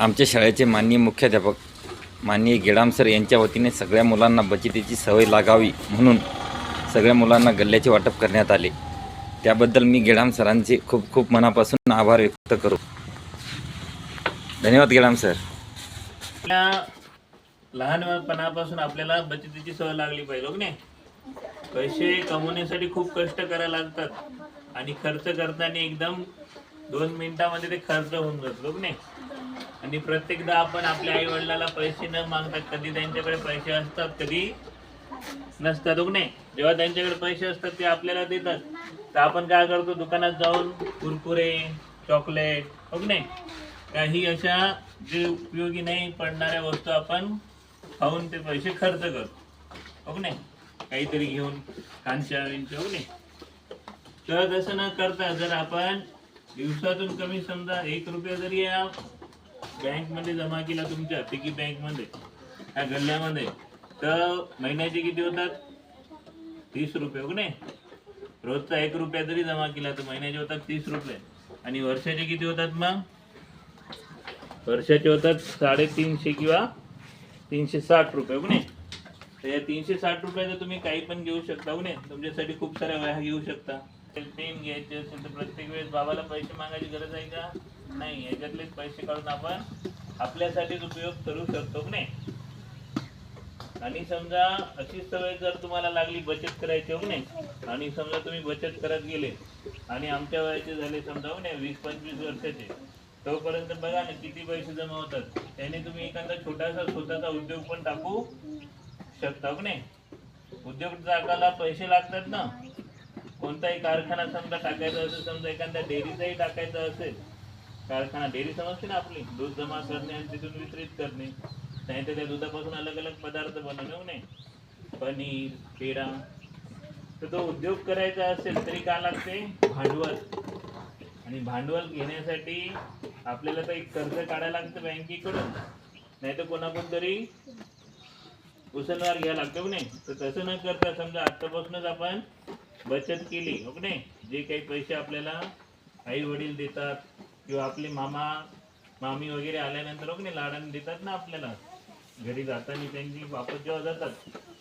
आमच्या शाळेचे माननीय मुख्याध्यापक माननीय गेडाम सर यांच्या वतीने सगळ्या मुलांना बचतीची सवय लागावी म्हणून सगळ्या मुलांना गल्ल्याचे वाटप करण्यात आले. त्याबद्दल मी गेडाम सरांचे खूप खूप मनापासून आभार व्यक्त करू. धन्यवाद गेडाम सर. आपल्या लहानपणापासून आपल्याला बचतीची सवय लागली पाहिजे हो नाही? पैसे कमवण्यासाठी खूप कष्ट करायला लागतात आणि खर्च करताना एकदम दोन मिनिटामध्ये ते खर्च होऊन जातो हो नाही? आणि प्रत्येकदा आपण आपल्या आई वडिलाला पैसे न मागता कधी त्यांच्याकडे पैसे असतात कधी नसतात हो नाही? जेव्हा त्यांच्याकडे पैसे असतात ते आपल्याला देतात. तर आपण काय करतो? दुकानात जाऊन कुरकुरे चॉकलेट हो नाही? काही अशा जे उपयोगी नाही पडणाऱ्या वस्तू आपण खाऊन ते पैसे खर्च करतो. हो नाही? काहीतरी घेऊन कांच्या विंच्या हो नाही? तर तसं न करता जर आपण दिवसातून कमी समजा एक रुपया जरी या बँकमध्ये जमा केला तुमच्या पिकी बँकमध्ये ह्या गल्ल्यामध्ये. तर महिन्याचे किती होतात? तीस रुपये हो नाही? रोजचा एक रुपया जरी जमा केला तर महिन्याचे होतात तीस रुपये. आणि वर्षाचे किती होतात मग? वर्षाचे होतात साडेतीनशे किंवा तीनशे साठ रुपये हो नाही? तर या तीनशे साठ रुपयाचं तुम्ही काही पण घेऊ शकता हो नाही? तुमच्यासाठी खूप साऱ्या वह्या घेऊ शकता. पेन घ्यायचे असेल तर प्रत्येक वेळेस बाबाला पैसे मागायची गरज आहे का? नाही याच्यातलेच पैसे काढून आपण आपल्यासाठीच उपयोग करू शकतो नाही? आणि समजा अशी सवय जर तुम्हाला लागली बचत करायची हो नाही? आणि समजा तुम्ही बचत करत गेले आणि आमच्या वयाचे झाले समजा हो नाही वीस पंचवीस वर्षाचे तोपर्यंत बघा ना किती पैसे जमा होतात. त्याने तुम्ही एखादा छोटासा स्वतःचा उद्योग पण टाकू शकता हो नाही? उद्योग टाकायला पैसे लागतात ना. कोणताही कारखाना समजा टाकायचा असेल समजा एखाद्या डेअरीचाही टाकायचा असेल कारखाना डेअरी समजते ना आपली? दूध जमा करणे आणि तिथून वितरित करणे. नाही तर त्या दुधापासून अलग अलग पदार्थ बनवणे नाही पनीर पेढा. तर तो उद्योग करायचा असेल तरी काय लागते? भांडवल. आणि भांडवल घेण्यासाठी आपल्याला तर एक कर्ज काढायला लागतं बँकेकडून. नाही तर कोणाकडून तरी उसनवार घ्यायला लागतो नाही तर तसं न करता समजा आत्तापासूनच आपण बचत केली ओके नाही जे काही पैसे आपल्याला आई वडील देतात किंवा आपले मामा मामी वगैरे आल्यानंतर हो की नाही लाडाने देतात ना आपल्याला. घरी जाताना त्यांची वापस जेव्हा जातात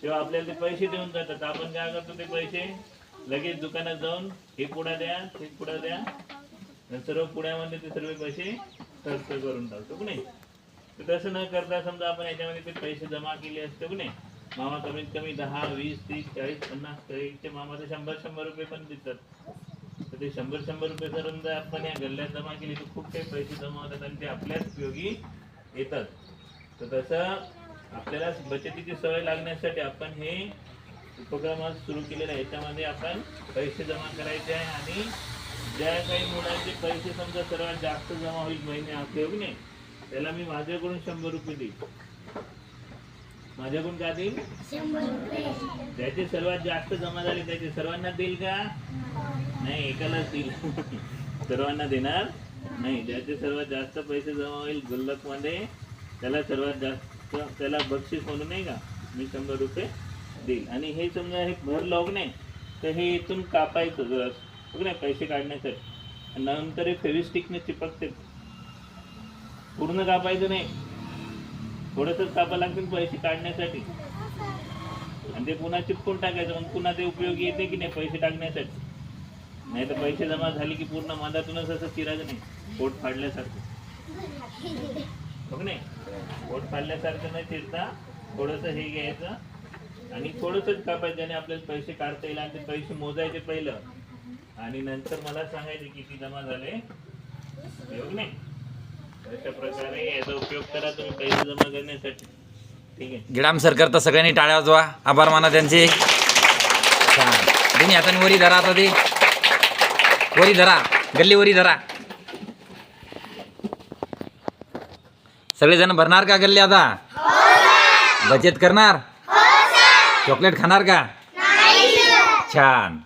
तेव्हा आपल्याला ते पैसे देऊन जातात. आपण काय करतो ते पैसे? लगेच दुकानात जाऊन हे पुढा द्या ते पुढा द्या. सर्व पुण्यामध्ये ते सर्व पैसे खर्च करून टाकतो की नाही? तर तसं न करता समजा आपण याच्यामध्ये ते पैसे जमा केले असते की नाही? मामा कमीत कमी दहा वीस तीस चाळीस पन्नास तरीचे मामा तर शंभर शंभर रुपये पण देतात. ते शंभर शंभर रुपये जर समजा आपण या गल्ल्यात जमा केले तर खूप काही पैसे जमा होतात आणि ते आपल्याच उपयोगी येतात. तर तसं आपल्याला बचतीची सवय लागण्यासाठी आपण हे उपक्रम आज सुरू केलेला आहे याच्यामध्ये आपण पैसे जमा करायचे आहे आणि ज्या काही मुलांचे पैसे समजा सर्वात जास्त जमा होईल महिने की नाही? त्याला मी माझ्याकडून शंभर रुपये देईल माझ्याकडून का देईल ज्याचे सर्वात जास्त जमा झाले त्याचे सर्वांना देईल का? नाही एकालाच देईल सर्वांना देणार नाही. ज्याचे सर्वात जास्त पैसे जमा होईल गुल्लकमध्ये त्याला सर्वात जास्त त्याला बक्षीस म्हणून नाही का मी शंभर रुपये देईल. आणि हे समजा हे भर लॉग नाही तर हे इथून कापायचं जर. बघ नाही पैसे काढण्यासाठी. आणि नंतर हे फेविस्टिकने चिपकते. पूर्ण कापायचं नाही. थोडंसंच कापा लागतील पैसे काढण्यासाठी. आणि ते पुन्हा चिपकून टाकायचं. मग पुन्हा ते उपयोगी येते की नाही पैसे टाकण्यासाठी? नाही तर पैसे जमा झाले की पूर्ण मधातूनच असं चिरायचं नाही. पोट फाडल्यासारखं. हो बघ नाही? पोट फाडल्यासारखं नाही चिरता थोडंसं हे घ्यायचं आणि थोडंसंच कापायचं आणि आपल्याला पैसे काढता येईल आणि ते पैसे मोजायचे पहिलं. आणि नंतर मला सांगायचे किती जमा झाले. हो बघ नाही? अशा प्रकारे याचा उपयोग करा तुम्ही पैसे जमा करण्यासाठी. ठीक आहे. गिडाम सरकार तर सगळ्यांनी टाळ्या वाजवा. आभार माना त्यांचे. आता वरी धरा आता ते. वरी धरा गल्ली वरी धरा. सगळेजण भरणार का गल्ली आता? बचत करणार? चॉकलेट खाणार का? छान.